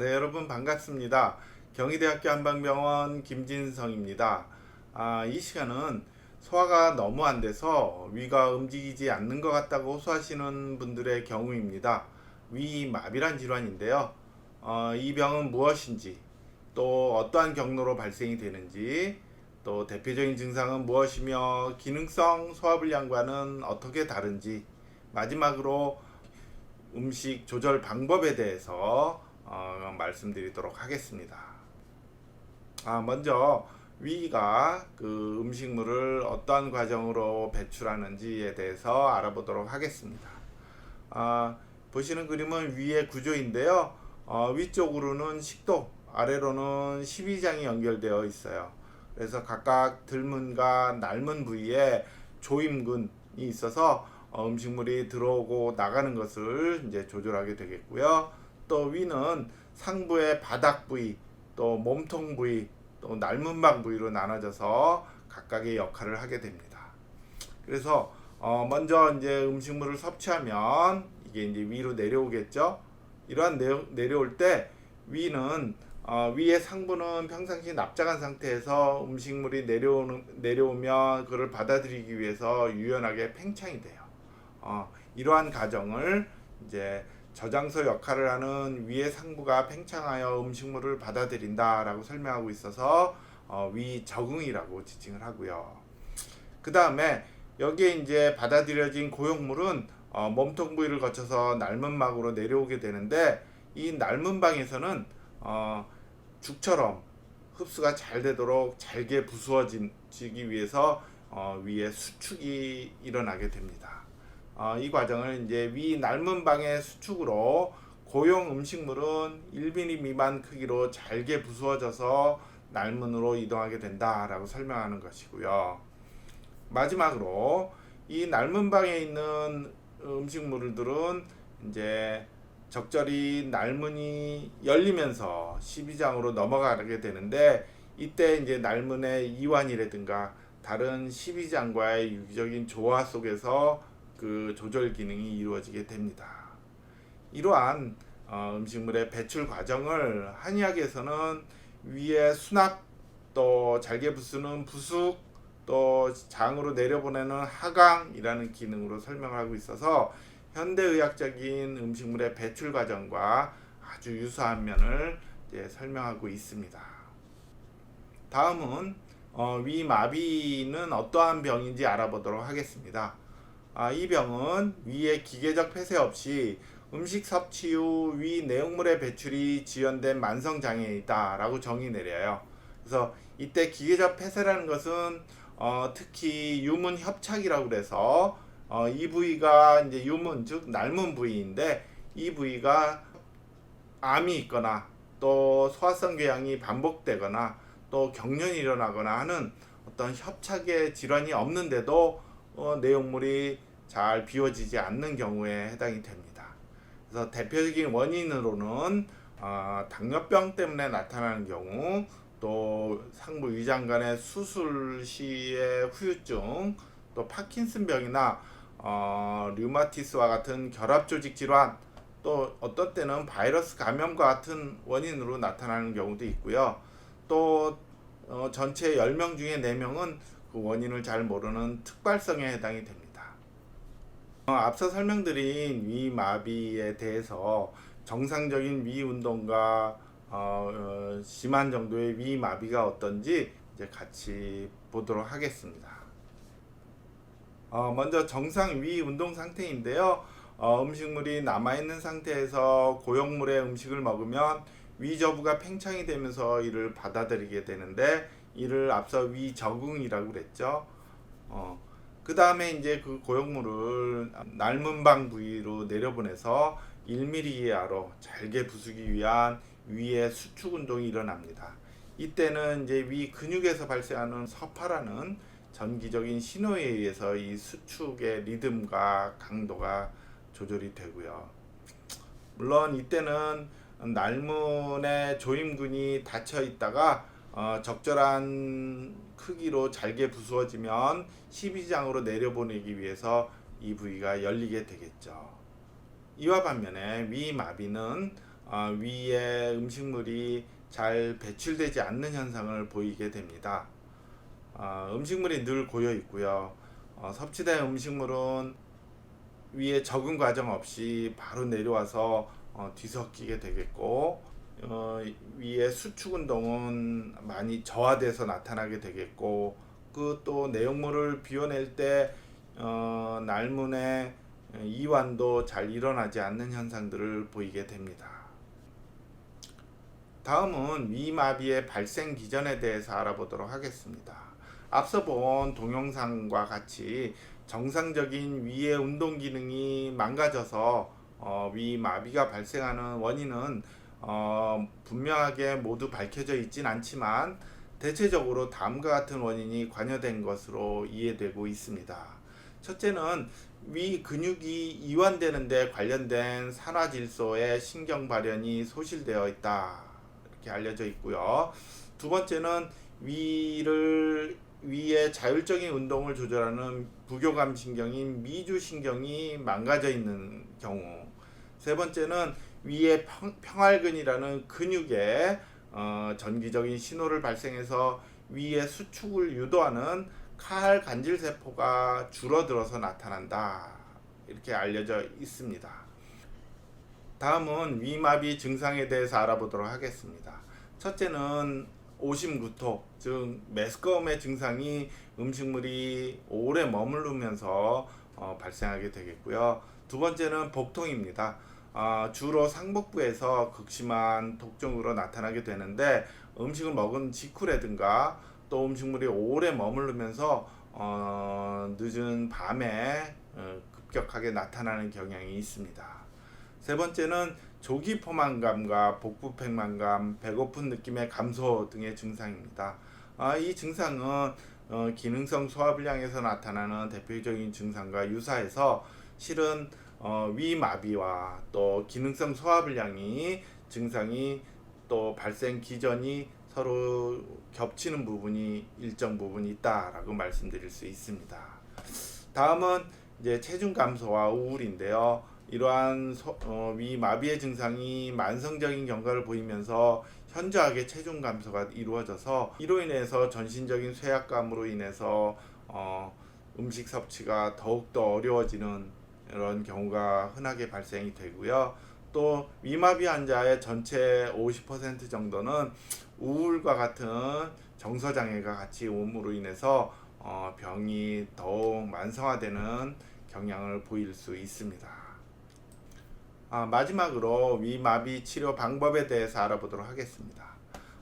네, 여러분 반갑습니다. 경희대학교 한방병원 김진성입니다. 아, 이 시간은 소화가 너무 안 돼서 위가 움직이지 않는 것 같다고 호소하시는 분들의 경우입니다. 위마비란 질환인데요. 어, 이 병은 무엇인지, 또 어떠한 경로로 발생이 되는지, 또 대표적인 증상은 무엇이며 기능성 소화불량과는 어떻게 다른지, 마지막으로 음식 조절 방법에 대해서 어, 말씀드리도록 하겠습니다. 아, 먼저 위가 그 음식물을 어떠한 과정으로 배출하는지에 대해서 알아보도록 하겠습니다. 아, 보시는 그림은 위의 구조인데요. 어, 위쪽으로는 식도, 아래로는 십이장이 연결되어 있어요. 그래서 각각 들문과 날문 부위에 조임근이 있어서 어, 음식물이 들어오고 나가는 것을 이제 조절하게 되겠고요. 또 위는 상부의 바닥 부위, 또 몸통 부위, 또 날문방 부위로 나눠져서 각각의 역할을 하게 됩니다. 그래서 어, 먼저 이제 음식물을 섭취하면 이게 이제 위로 내려오겠죠. 이러한 내려, 내려올 때 위는 어, 위의 상부는 평상시 납작한 상태에서 음식물이 내려오는 내려오면 그를 받아들이기 위해서 유연하게 팽창이 돼요. 어, 이러한 과정을 이제 저장소 역할을 하는 위의 상부가 팽창하여 음식물을 받아들인다라고 설명하고 있어서 어, 위 적응이라고 지칭을 하고요. 그 다음에 여기에 이제 받아들여진 고용물은 어, 몸통 부위를 거쳐서 날문막으로 내려오게 되는데 이 날문방에서는 어, 죽처럼 흡수가 잘 되도록 잘게 부수어지기 위해서 어, 위에 수축이 일어나게 됩니다. 어, 이 과정을 이제 위 날문 방의 수축으로 고용 음식물은 1mm 미만 크기로 잘게 부수어져서 날문으로 이동하게 된다라고 설명하는 것이고요. 마지막으로 이 날문 방에 있는 음식물들은 이제 적절히 날문이 열리면서 12장으로 넘어가게 되는데 이때 이제 날문의 이완이라든가 다른 12장과의 유기적인 조화 속에서 그 조절 기능이 이루어지게 됩니다. 이러한 어, 음식물의 배출 과정을 한의학에서는 위에 수납 또 잘게 부수는 부숙 또 장으로 내려보내는 하강이라는 기능으로 설명하고 있어서 현대의학적인 음식물의 배출 과정과 아주 유사한 면을 설명하고 있습니다. 다음은 어, 위마비는 어떠한 병인지 알아보도록 하겠습니다. 아, 이 병은 위의 기계적 폐쇄 없이 음식 섭취 후 위 내용물의 배출이 지연된 만성 장애이다 라고 정의 내려요. 그래서 이때 기계적 폐쇄라는 것은 어, 특히 유문 협착이라고 그래서 어, 이 부위가 이제 유문 즉 날문 부위인데 이 부위가 암이 있거나 또 소화성 궤양이 반복되거나 또 경련이 일어나거나 하는 어떤 협착의 질환이 없는데도 어, 내용물이 잘 비워지지 않는 경우에 해당이 됩니다. 그래서 대표적인 원인으로는 어, 당뇨병 때문에 나타나는 경우 또 상부 위장 간의 수술 시의 후유증 또 파킨슨병이나 어, 류마티스와 같은 결합 조직 질환 또 어떤 때는 바이러스 감염과 같은 원인으로 나타나는 경우도 있고요. 또 어, 전체 10명 중에 4명은 그 원인을 잘 모르는 특발성에 해당이 됩니다. 어, 앞서 설명드린 위 마비에 대해서 정상적인 위 운동과 어, 어, 심한 정도의 위 마비가 어떤지 이제 같이 보도록 하겠습니다. 어, 먼저 정상 위 운동 상태인데요. 어, 음식물이 남아있는 상태에서 고용물의 음식을 먹으면 위저부가 팽창이 되면서 이를 받아들이게 되는데 이를 앞서 위적응이라고 그랬죠. 어, 그 다음에 이제 그 고용물을 날문방 부위로 내려보내서 1mm 이하로 잘게 부수기 위한 위의 수축 운동이 일어납니다. 이때는 이제 위 근육에서 발생하는 서파라는 전기적인 신호에 의해서 이 수축의 리듬과 강도가 조절이 되고요. 물론 이때는 날문의 조임근이 닫혀 있다가 어, 적절한 크기로 잘게 부수어지면 12장으로 내려보내기 위해서 이 부위가 열리게 되겠죠. 이와 반면에 위 마비는 어, 위에 음식물이 잘 배출되지 않는 현상을 보이게 됩니다. 어, 음식물이 늘 고여 있고요. 어, 섭취된 음식물은 위에 적응 과정 없이 바로 내려와서 어, 뒤섞이게 되겠고 어, 위에 수축 운동은 많이 저하돼서 나타나게 되겠고 그 또 내용물을 비워낼 때 어, 날문에 이완도 잘 일어나지 않는 현상들을 보이게 됩니다. 다음은 위마비의 발생 기전에 대해서 알아보도록 하겠습니다. 앞서 본 동영상과 같이 정상적인 위의 운동 기능이 망가져서 어, 위마비가 발생하는 원인은 어, 분명하게 모두 밝혀져 있진 않지만 대체적으로 다음과 같은 원인이 관여된 것으로 이해되고 있습니다. 첫째는 위 근육이 이완되는데 관련된 산화 질소의 신경 발현이 소실되어 있다. 이렇게 알려져 있고요. 두 번째는 위를 위의 자율적인 운동을 조절하는 부교감 신경인 미주 신경이 망가져 있는 경우. 세 번째는 위의 평, 평활근이라는 근육에 어, 전기적인 신호를 발생해서 위의 수축을 유도하는 칼 간질 세포가 줄어들어서 나타난다. 이렇게 알려져 있습니다. 다음은 위마비 증상에 대해서 알아보도록 하겠습니다. 첫째는 오심구토, 즉 메스꺼움의 증상이 음식물이 오래 머무르면서 어, 발생하게 되겠고요. 두 번째는 복통입니다. 어, 주로 상복부에서 극심한 독종으로 나타나게 되는데 음식을 먹은 직후라든가 또 음식물이 오래 머무르면서 어, 늦은 밤에 어, 급격하게 나타나는 경향이 있습니다. 세 번째는 조기 포만감과 복부 팽만감, 배고픈 느낌의 감소 등의 증상입니다. 아, 이 증상은 어, 기능성 소화불량에서 나타나는 대표적인 증상과 유사해서 실은 어, 위마비와 또 기능성 소화불량이 증상이 또 발생 기전이 서로 겹치는 부분이 일정 부분 있다라고 말씀드릴 수 있습니다. 다음은 이제 체중 감소와 우울인데요. 이러한 소, 어, 위마비의 증상이 만성적인 경과를 보이면서 현저하게 체중 감소가 이루어져서 이로 인해서 전신적인 쇠약감으로 인해서 어, 음식 섭취가 더욱더 어려워지는 이런 경우가 흔하게 발생이 되고요. 또 위마비 환자의 전체 50% 정도는 우울과 같은 정서 장애가 같이 옴으로 인해서 어, 병이 더욱 만성화되는 경향을 보일 수 있습니다. 아, 마지막으로 위마비 치료 방법에 대해서 알아보도록 하겠습니다.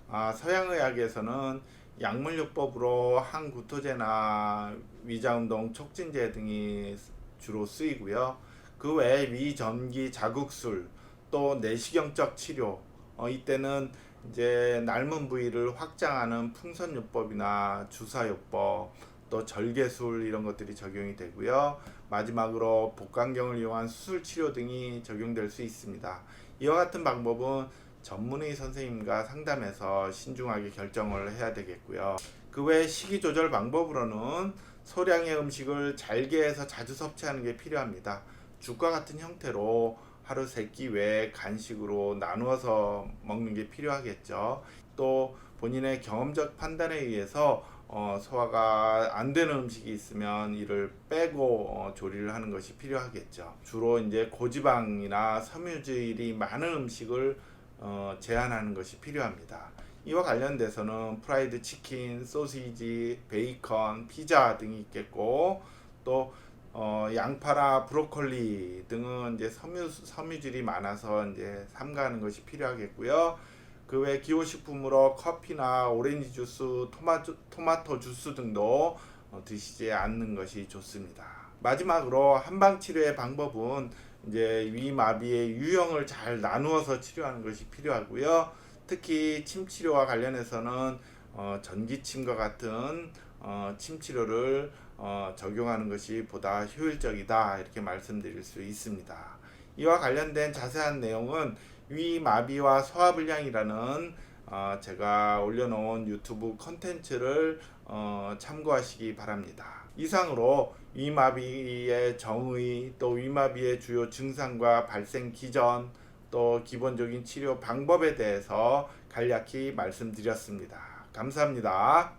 아, 서양의학에서는 약물요법으로 항구토제나 위자운동 촉진제 등이 주로 쓰이고요. 그 외에 위전기 자극술 또 내시경적 치료 어, 이때는 이제 삶은 부위를 확장하는 풍선요법이나 주사요법 또 절개술 이런 것들이 적용이 되고요. 마지막으로 복강경을 이용한 수술 치료 등이 적용될 수 있습니다. 이와 같은 방법은 전문의 선생님과 상담해서 신중하게 결정을 해야 되겠고요. 그 외 식이 조절 방법으로는 소량의 음식을 잘게 해서 자주 섭취하는 게 필요합니다. 죽과 같은 형태로 하루 세 끼 외에 간식으로 나누어서 먹는 게 필요하겠죠. 또 본인의 경험적 판단에 의해서 어, 소화가 안 되는 음식이 있으면 이를 빼고 어, 조리를 하는 것이 필요하겠죠. 주로 이제 고지방이나 섬유질이 많은 음식을 어, 제한하는 것이 필요합니다. 이와 관련돼서는 프라이드 치킨, 소시지, 베이컨, 피자 등이 있겠고 또 어, 양파나 브로콜리 등은 이제 섬유 섬유질이 많아서 이제 삼가하는 것이 필요하겠고요. 그 외 기호식품으로 커피나 오렌지 주스, 토마토, 토마토 주스 등도 어, 드시지 않는 것이 좋습니다. 마지막으로 한방 치료의 방법은 이제 위마비의 유형을 잘 나누어서 치료하는 것이 필요하고요. 특히 침 치료와 관련해서는 어, 전기침과 같은 어, 침 치료를 어, 적용하는 것이 보다 효율적이다 이렇게 말씀드릴 수 있습니다. 이와 관련된 자세한 내용은 위마비와 소화불량이라는 어, 제가 올려놓은 유튜브 컨텐츠를 어, 참고하시기 바랍니다. 이상으로 위마비의 정의 또 위마비의 주요 증상과 발생 기전 또 기본적인 치료 방법에 대해서 간략히 말씀드렸습니다. 감사합니다.